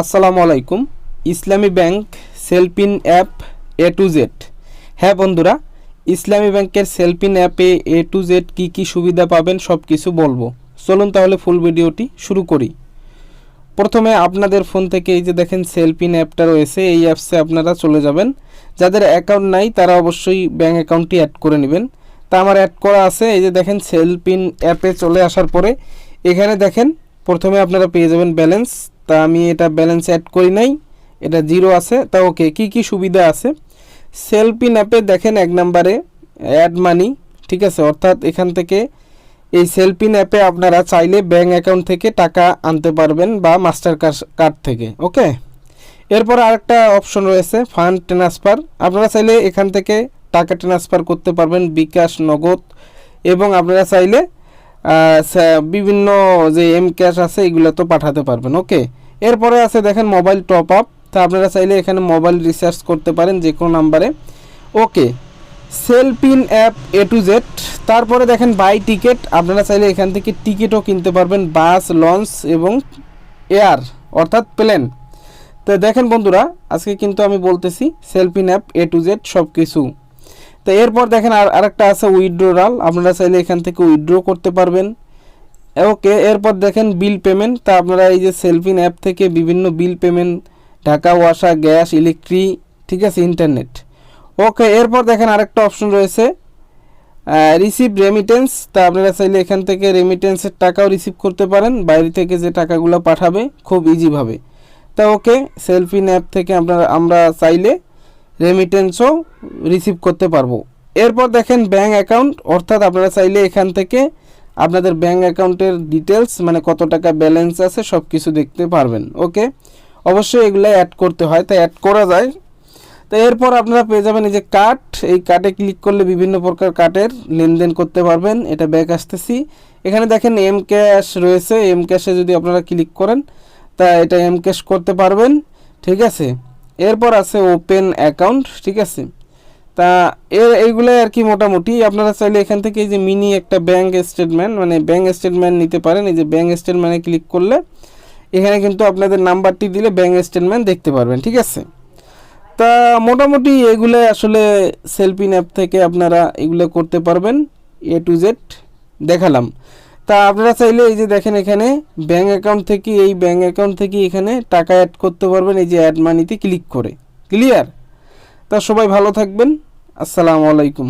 আসসালামু আলাইকুম। Islami Bank CellFin app A to Z হ্যাঁ বন্ধুরা, ইসলামী ব্যাংকের সেলপিন অ্যাপে এ টু জেড কী কী সুবিধা পাবেন সব কিছু বলব। চলুন তাহলে ফুল ভিডিওটি শুরু করি। প্রথমে আপনাদের ফোন থেকে এই যে দেখেন সেলপিন অ্যাপটা রয়েছে, এই অ্যাপসে আপনারা চলে যাবেন। যাদের অ্যাকাউন্ট নাই, তারা অবশ্যই ব্যাঙ্ক অ্যাকাউন্টটি অ্যাড করে নেবেন। তা আমার অ্যাড করা আছে, এই যে দেখেন সেলপিন অ্যাপে চলে আসার পরে, এখানে দেখেন প্রথমে আপনারা পেয়ে যাবেন ব্যালেন্স। তা আমি এটা ব্যালেন্স অ্যাড করি নাই, এটা জিরো আছে, তা ওকে কি কি সুবিধা আছে? সেলপিন অ্যাপে দেখেন এক নম্বরে অ্যাড মানি ঠিক আছে? অর্থাৎ এখান থেকে এই সেলপিন অ্যাপে আপনারা চাইলে ব্যাঙ্ক অ্যাকাউন্ট থেকে টাকা আনতে পারবেন বা মাস্টার কার্ড থেকে ওকে এরপর আরেকটা অপশন রয়েছে ফান্ড ট্রান্সফার আপনারা চাইলে এখান থেকে টাকা ট্রান্সফার করতে পারবেন, বিকাশ, নগদ, এবং আপনারা চাইলে বিভিন্ন যে এম ক্যাশ আছে, এগুলো তো পাঠাতে পারবেন ওকে এরপরে আছে দেখেন মোবাইল টপ আপ তা আপনারা চাইলে এখানে মোবাইল রিচার্জ করতে পারেন যে কোনো নাম্বারে okay CellFin app A to Z তারপরে দেখেন বাই টিকিট আপনারা চাইলে এখান থেকে টিকিটও কিনতে পারবেন বাস লঞ্চ এবং এয়ার অর্থাৎ প্লেন তো দেখেন বন্ধুরা, আজকে কিন্তু আমি বলতেছি CellFin app A to Z সব কিছু তো এরপর দেখেন আর আরেকটা আছে উইথড্রোরাল আপনারা চাইলে এখান থেকে উইথড্র করতে পারবেন। ওকে এরপর দেখেন বিল পেমেন্ট তা আপনারা এই যে সেলফিন অ্যাপ থেকে বিভিন্ন বিল পেমেন্ট ঢাকা ওয়াসা গ্যাস ইলেকট্রি ঠিক আছে ইন্টারনেট ওকে এরপর দেখেন আরেকটা অপশন রয়েছে রিসিভ রেমিটেন্স তা আপনারা চাইলে এখান থেকে রেমিটেন্সের টাকাও রিসিভ করতে পারেন। বাইরে থেকে যে টাকাগুলো পাঠাবে, খুব ইজিভাবে তা ওকে সেলফিন অ্যাপ থেকে আপনারা, আমরা চাইলে রেমিটেন্সও রিসিভ করতে পারব। এরপর দেখেন ব্যাঙ্ক অ্যাকাউন্ট অর্থাৎ আপনারা চাইলে এখান থেকে আপনাদের ব্যাঙ্ক অ্যাকাউন্টের ডিটেলস মানে কত টাকা ব্যালেন্স আছে সব কিছু দেখতে পারবেন ওকে অবশ্যই এগুলো অ্যাড করতে হয় তাই অ্যাড করা যায়। তো এরপর আপনারা পেয়ে যাবেন এই যে কার্ড এই কার্ডে ক্লিক করলে বিভিন্ন প্রকার কার্ডের লেনদেন করতে পারবেন, এটা ব্যাক আসতেছি। এখানে দেখেন এম ক্যাশ রয়েছে এম ক্যাশে যদি আপনারা ক্লিক করেন, তা এটা এম ক্যাশ করতে পারবেন, ঠিক আছে? এরপর আছে ওপেন অ্যাকাউন্ট ঠিক আছে? তা এর এইগুলাই আর কি মোটামুটি। আপনারা চাইলে এখান থেকে এই যে মিনি একটা ব্যাঙ্ক স্টেটমেন্ট মানে ব্যাঙ্ক স্টেটমেন্ট নিতে পারেন। এই যে ব্যাঙ্ক স্টেটমেন্টে ক্লিক করলে এখানে কিন্তু আপনাদের নাম্বারটি দিলে ব্যাঙ্ক স্টেটমেন্ট দেখতে পারবেন, ঠিক আছে? তা মোটামুটি এগুলো আসলে সেলফিন অ্যাপ থেকে আপনারা এগুলো করতে পারবেন এ টু জেড দেখালাম। তা আপনারা চাইলে এই যে দেখেন এখানে ব্যাঙ্ক অ্যাকাউন্ট থেকে এই ব্যাঙ্ক অ্যাকাউন্ট থেকে এখানে টাকা অ্যাড করতে পারবেন, এই যে অ্যাড মানিতে ক্লিক করে। ক্লিয়ার তা সবাই ভালো থাকবেন। আসসালামু আলাইকুম।